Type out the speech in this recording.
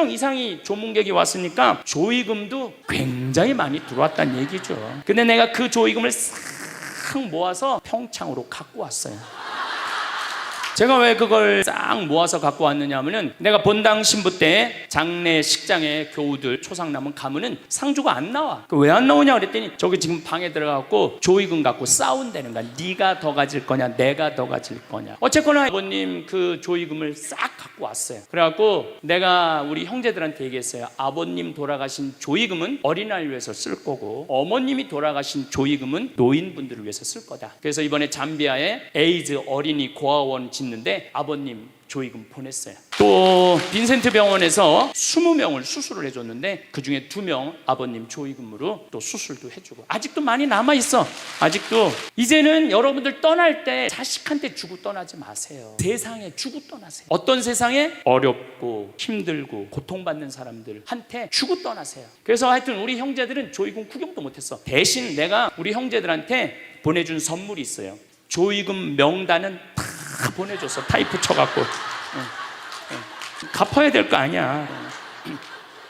10명 이상이 조문객이 왔으니까 조의금도 굉장히 많이 들어왔다는 얘기죠. 근데 내가 그 조의금을 싹 모아서 평창으로 갖고 왔어요. 제가 왜 그걸 싹 모아서 갖고 왔느냐 하면은 내가 본당 신부 때 장례 식장에 교우들 초상 남은 가면은 상주가 안 나와. 그왜안 나오냐 그랬더니 저기 지금 방에 들어가고 조의금 갖고 싸운다는 거야. 네가 더 가질 거냐, 내가 더 가질 거냐. 어쨌거나 아버님 그 조의금을 싹 갖고 왔어요. 그래갖고 내가 우리 형제들한테 얘기했어요. 아버님 돌아가신 조의금은 어린아이를 위해서 쓸 거고 어머님이 돌아가신 조의금은 노인분들을 위해서 쓸 거다. 그래서 이번에 잠비아에 에이즈 어린이 고아원 짓는데 아버님 조의금 보냈어요. 또 빈센트 병원에서 20명을 수술을 해줬는데 그 중에 두명 아버님 조의금으로 또 수술도 해주고 아직도 많이 남아 있어. 아직도 이제는 여러분들 떠날 때 자식한테 주고 떠나지 마세요. 세상에 주고 떠나세요. 어떤 세상에 어렵고 힘들고 고통받는 사람들한테 주고 떠나세요. 그래서 하여튼 우리 형제들은 조의금 구경도 못했어. 대신 내가 우리 형제들한테 보내준 선물이 있어요. 조의금 명단은 다 보내줬어. 타이프 쳐갖고. 갚아야 될 거 아니야.